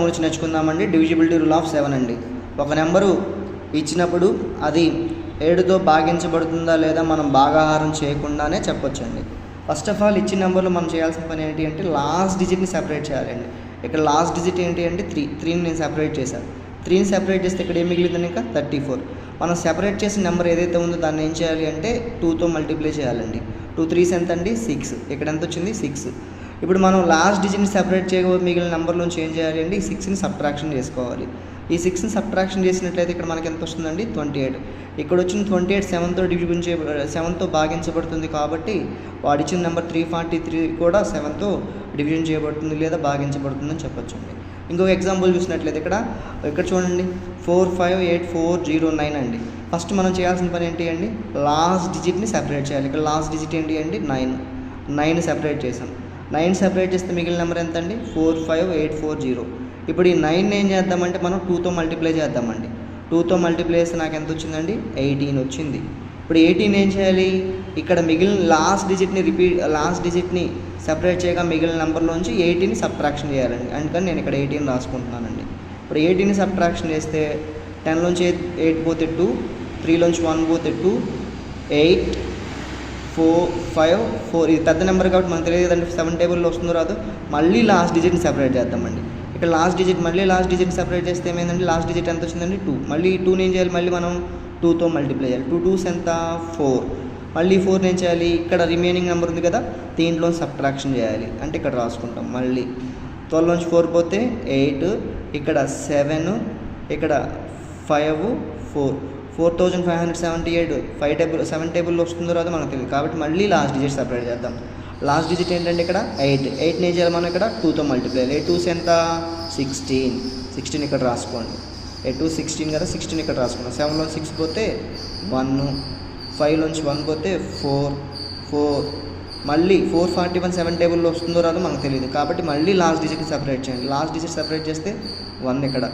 గురించి నేర్చుకుందామండి. Divisibility rule of seven అండి. ఒక నెంబరు ఇచ్చినప్పుడు అది ఏడుతో భాగించబడుతుందా లేదా మనం భాగాహారం చేయకుండానే చెప్పొచ్చండి. ఫస్ట్ ఆఫ్ ఆల్ ఇచ్చిన నెంబర్లో మనం చేయాల్సిన పని ఏంటి అంటే లాస్ట్ డిజిట్ని సెపరేట్ చేయాలండి. ఇక్కడ లాస్ట్ డిజిట్ ఏంటి అంటే త్రీ త్రీని నేను సెపరేట్ చేశాను త్రీని సెపరేట్ చేస్తే ఇక్కడ ఏం మిగిలిందండి ఇంకా? థర్టీ ఫోర్ మనం సెపరేట్ చేసిన నెంబర్ ఏదైతే ఉందో దాన్ని ఏం చేయాలి అంటే టూతో మల్టిప్లై చేయాలండి. టూ త్రీస్ ఎంత అండి సిక్స్ ఇక్కడ ఎంత వచ్చింది? సిక్స్ ఇప్పుడు మనం లాస్ట్ డిజిట్ని సెపరేట్ చేయగా మిగిలిన నెంబర్లోంచి ఏం చేయాలి అంటే ఈ సిక్స్ని సబ్ట్రాక్షన్ చేసుకోవాలి. ఈ సిక్స్ని సబ్ట్రాక్షన్ చేసినట్లయితే ఇక్కడ మనకి ఎంత వస్తుందండి? ట్వంటీ ఎయిట్ ఇక్కడ వచ్చిన ట్వంటీ ఎయిట్ సెవెన్తో డివిజన్ చే సెవెన్తో భాగించబడుతుంది కాబట్టి వాడిచ్చిన నెంబర్ త్రీ ఫార్టీ త్రీ కూడా సెవెన్తో డివిజన్ చేయబడుతుంది లేదా భాగించబడుతుందని చెప్పొచ్చండి. ఇంకొక ఎగ్జాంపుల్ చూసినట్లయితే ఇక్కడ. ఇక్కడ చూడండి. Four five eight four zero nine అండి. ఫస్ట్ మనం చేయాల్సిన పని ఏంటి అండి? లాస్ట్ డిజిట్ని సెపరేట్ చేయాలి. ఇక్కడ లాస్ట్ డిజిట్ ఏంటి అండి? నైన్. నైన్ సెపరేట్ చేసాం. నైన్ సెపరేట్ చేస్తే మిగిలిన నెంబర్ ఎంత అండి four five eight four zero. ఇప్పుడు ఈ నైన్ ఏం చేద్దామంటే మనం టూతో మల్టిప్లై చేద్దామండి. టూతో మల్టిప్లై చేస్తే నాకు ఎంత వచ్చిందండి? ఎయిటీన్ వచ్చింది. ఇప్పుడు ఎయిటీన్ ఏం చేయాలి? ఇక్కడ మిగిలిన లాస్ట్ డిజిట్ని రిపీట్ లాస్ట్ డిజిట్ని సెపరేట్ చేయగా మిగిలిన నెంబర్లోంచి ఎయిటీని సబ్ట్రాక్షన్ చేయాలండి. అందుకని నేను ఇక్కడ ఎయిటీన్ రాసుకుంటున్నానండి. ఇప్పుడు ఎయిటీని సబ్ట్రాక్షన్ చేస్తే టెన్లోంచి ఎయిట్ ఎయిట్ పోతే టూ త్రీలోంచి వన్ పోతే two eight four five four ఇది పెద్ద నెంబర్ కాబట్టి మనకు తెలియదు కదండి సెవెన్ టేబుల్లో వస్తుందో రాదు. మళ్ళీ లాస్ట్ డిజిట్ని సెపరేట్ చేద్దామండి. ఇక్కడ లాస్ట్ డిజిట్ మళ్ళీ లాస్ట్ డిజిట్ సెపరేట్ చేస్తే ఏమైందండి? లాస్ట్ డిజిట్ ఎంత వచ్చిందండి? టూ మళ్ళీ టూని ఏం చేయాలి? మళ్ళీ మనం టూతో మల్టిప్లై చేయాలి. టూ టూస్ ఎంత? ఫోర్ మళ్ళీ ఫోర్ ఏం చేయాలి? ఇక్కడ రిమైనింగ్ నెంబర్ ఉంది కదా దీంట్లో సబ్ట్రాక్షన్ చేయాలి. అంటే ఇక్కడ రాసుకుంటాం. మళ్ళీ ట్వెల్వ్ నుంచి ఫోర్ పోతే ఎయిట్ ఇక్కడ సెవెన్ ఇక్కడ five four. Four thousand five hundred seventy eight five table seven టేబుల్లో వస్తుందో రాదో మనకు తెలియదు కాబట్టి మళ్ళీ లాస్ట్ డిజిట్ సపరేట్ చేద్దాం. లాస్ట్ డిజిట్ ఏంటంటే ఇక్కడ ఎయిట్. ఎయిట్ని ఏం చేయాలి మనం ఇక్కడ? టూతో మల్టిప్లై ఎయిట్ టూస్ ఎంత? సిక్స్టీన్. సిక్స్టీన్ ఇక్కడ రాసుకోండి. ఎయిట్ టూ సిక్స్టీన్ కదా? సిక్స్టీన్ ఇక్కడ రాసుకున్నాం సెవెన్లో సిక్స్ పోతే వన్. ఫైవ్లోంచి వన్ పోతే ఫోర్. ఫోర్. మళ్ళీ ఫోర్ ఫార్టీ వన్ సెవెన్ టేబుల్లో వస్తుందో రాదో మనకు తెలియదు కాబట్టి మళ్ళీ లాస్ట్ డిజిట్ని సెపరేట్ చేయండి. లాస్ట్ డిజిట్ సెపరేట్ చేస్తే వన్ ఇక్కడ.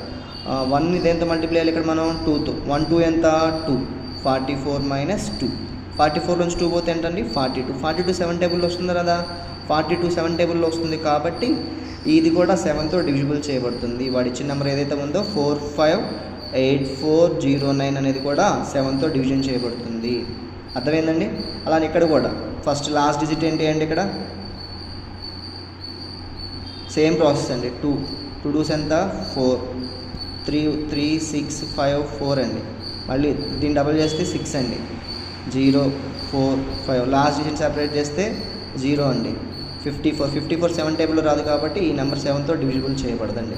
వన్ దేంతో మల్టిప్లై చేయాలి ఇక్కడ మనం? టూతో వన్ టూ ఎంత? Two forty four minus two forty four నుంచి టూ పోతే ఏంటండి forty two forty two seven టేబుల్లో వస్తుంది కదా ఫార్టీ టూ సెవెన్ టేబుల్లో వస్తుంది కాబట్టి ఇది కూడా సెవెన్తో డివిజిబుల్ చేయబడుతుంది. వాడి ఇచ్చిన నెంబర్ ఏదైతే ఉందో? Four five eight four zero nine అనేది కూడా సెవెన్తో డివిజన్ చేయబడుతుంది. అర్థమైందండి? అలానే ఇక్కడ కూడా. ఫస్ట్ లాస్ట్ డిజిట్ ఏంటి అండి ఇక్కడ? సేమ్ ప్రాసెస్ అండి. టూ. టూ డూస్ ఎంత? Four. Three three six five four అండి. మళ్ళీ దీన్ని డబల్ చేస్తే సిక్స్ అండి. Zero four five. Last digit separate చేస్తే జీరో అండి. Fifty four. Fifty four seven టేబుల్లో రాదు కాబట్టి ఈ నెంబర్ సెవెన్తో డివిజిబుల్ చేయబడదండి.